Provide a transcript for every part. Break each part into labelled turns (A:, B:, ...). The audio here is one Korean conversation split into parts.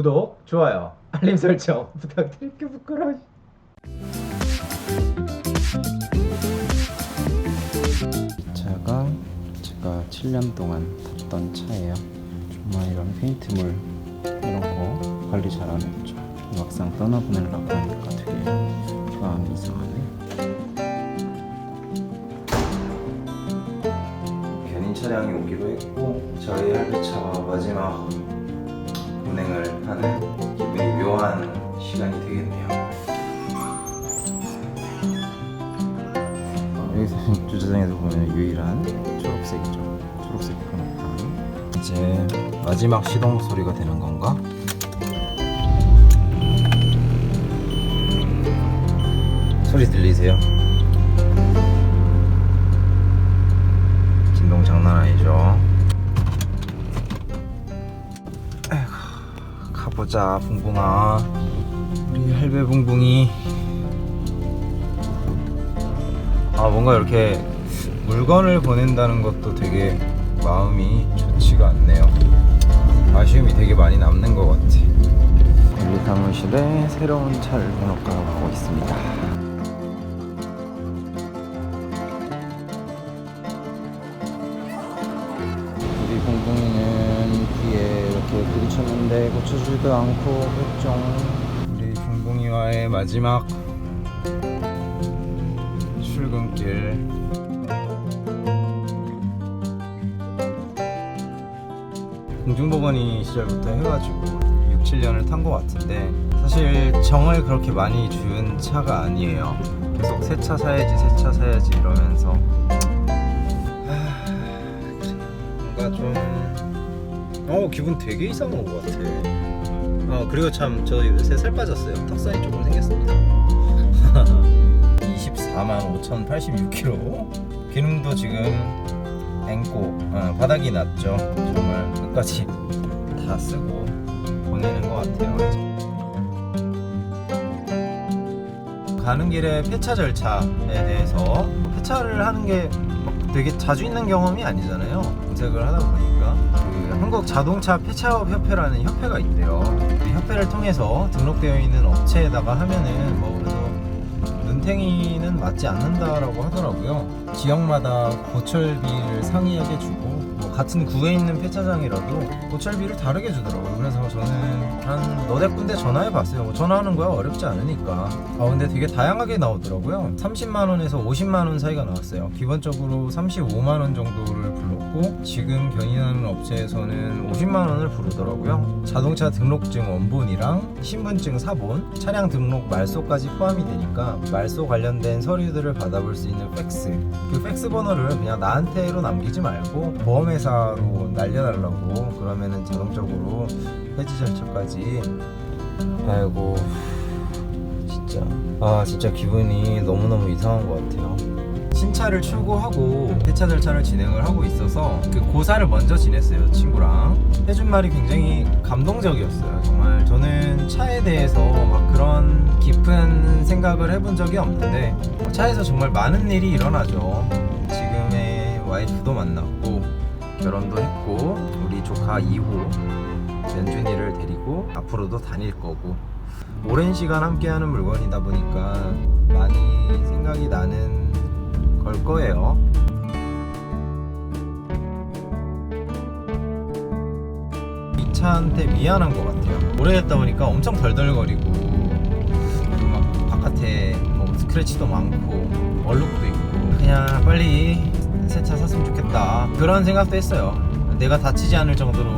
A: 구독, 좋아요, 알림 설정 부탁드릴게요. 부끄러워.
B: 이 차가 제가 7년 동안 탔던 차예요. 정말 이런 페인트물 이런 거 관리 잘 안 했죠. 막상 떠나보내려고 하니까 되게 마음이 이상하네. 견인 차량이 오기로 했고 저희 할배차가 마지막 운행을 하는 기분이 묘한 시간이 되겠네요. 여기서 주차장에서 보면 유일한 초록색이죠. 초록색 프로판. 이제 마지막 시동 소리가 되는 건가? 소리 들리세요? 보자 붕붕아. 우리 할배 붕붕이. 아 뭔가 이렇게 물건을 보낸다는 것도 되게 마음이 좋지가 않네요. 아쉬움이 되게 많이 남는 것 같아. 관리 사무실에 새로운 차를 해놓고 가고 있습니다 고쳐주지도 않고 그랬죠. 우리 봉봉이와의 마지막 출근길. 공중보건이 시절부터 해가지고 6, 7년을 탄 것 같은데 사실 정을 그렇게 많이 준 차가 아니에요. 계속 새 차 사야지 새 차 사야지 이러면서 어 기분 되게 이상한 것 같아. 어 그리고 참 저 요새 살 빠졌어요. 턱살이 조금 생겼습니다. 24만 5,086kg 기름도 지금 앵고 어, 바닥이 났죠. 정말 끝까지 다 쓰고 보내는 것 같아요. 가는 길에 폐차 절차에 대해서 폐차를 하는 게 되게 자주 있는 경험이 아니잖아요. 검색을 하다 보니까. 그 한국 자동차 폐차업 협회라는 협회가 있대요 그 협회를 통해서 등록되어 있는 업체에다가 하면은 뭐 그래도 눈탱이는 맞지 않는다라고 하더라고요. 지역마다 고철비를 상이하게 주고 뭐 같은 구에 있는 폐차장이라도 고철비를 다르게 주더라고요. 그래서 저는 한 너댓 군데 전화해 봤어요. 뭐 전화하는 거야 어렵지 않으니까. 아 근데 되게 다양하게 나오더라고요. 30만 원에서 50만 원 사이가 나왔어요. 기본적으로 35만 원 정도를 불렀고 지금 견인하는 업체에서는 50만 원을 부르더라고요. 자동차 등록증 원본이랑 신분증 사본, 차량 등록 말소까지 포함이 되니까 말소 관련된 서류들을 받아볼 수 있는 팩스. 그 팩스 번호를 그냥 나한테로 남기지 말고 보험회사 로 날려달라고 그러면은 자동적으로 해지 절차까지. 아이고 진짜 아 진짜 기분이 너무너무 이상한 것 같아요. 신차를 출고하고 폐차 절차를 진행을 하고 있어서 그 고사를 먼저 지냈어요 친구랑 해준 말이 굉장히 감동적이었어요 정말 저는 차에 대해서 막 그런 깊은 생각을 해본 적이 없는데 차에서 정말 많은 일이 일어나죠 지금의 와이프도 만났고 결혼도 했고 우리 조카 2호 연준이를 데리고 앞으로도 다닐 거고 오랜 시간 함께하는 물건이다 보니까 많이 생각이 나는 걸 거예요. 이 차한테 미안한 것 같아요. 오래됐다 보니까 엄청 덜덜거리고 그리고 막 바깥에 뭐 스크래치도 많고 얼룩도 있고 그냥 빨리 새 차 샀으면 좋겠다 그런 생각도 했어요. 내가 다치지 않을 정도로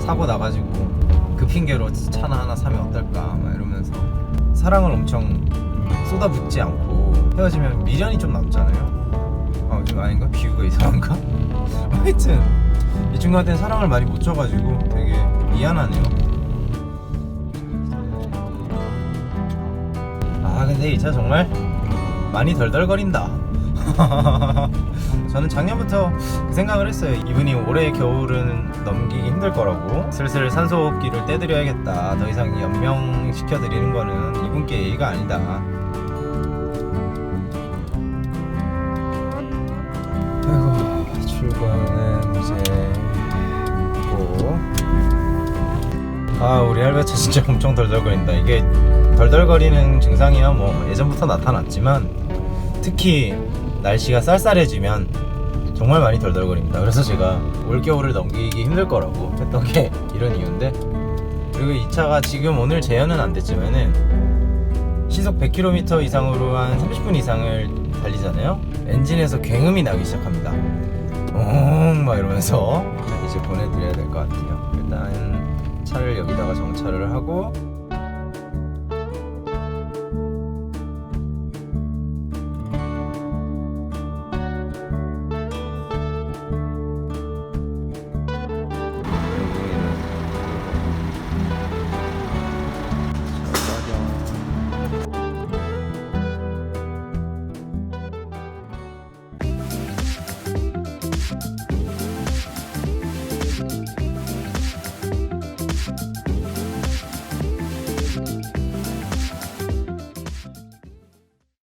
B: 사고 나가지고 그 핑계로 차나 하나 사면 어떨까 막 이러면서 사랑을 엄청 쏟아붓지 않고 헤어지면 미련이 좀 남잖아요. 아, 좀 아닌가? 비유가 이상한가? 하여튼 이 친구한테는 사랑을 많이 못 줘가지고 되게 미안하네요. 아 근데 이 차 정말 많이 덜덜거린다. 저는 작년부터 그 생각을 했어요. 이분이 올해 겨울은 넘기기 힘들 거라고 슬슬 산소호흡기를 떼드려야겠다. 더 이상 연명시켜 드리는 거는 이분께 예의가 아니다. 아이고 출근은 이제 있고 아 우리 할배차 진짜 엄청 덜덜거린다 이게 덜덜거리는 증상이야 뭐 예전부터 나타났지만 특히 날씨가 쌀쌀해지면 정말 많이 덜덜거립니다. 그래서 제가 올겨울을 넘기기 힘들 거라고 했던 게 이런 이유인데 그리고 이 차가 지금 오늘 재현은 안 됐지만은 시속 100km 이상으로 한 30분 이상을 달리잖아요. 엔진에서 굉음이 나기 시작합니다. 엉막 이러면서 이제 보내드려야 될 것 같아요. 일단 차를 여기다가 정차를 하고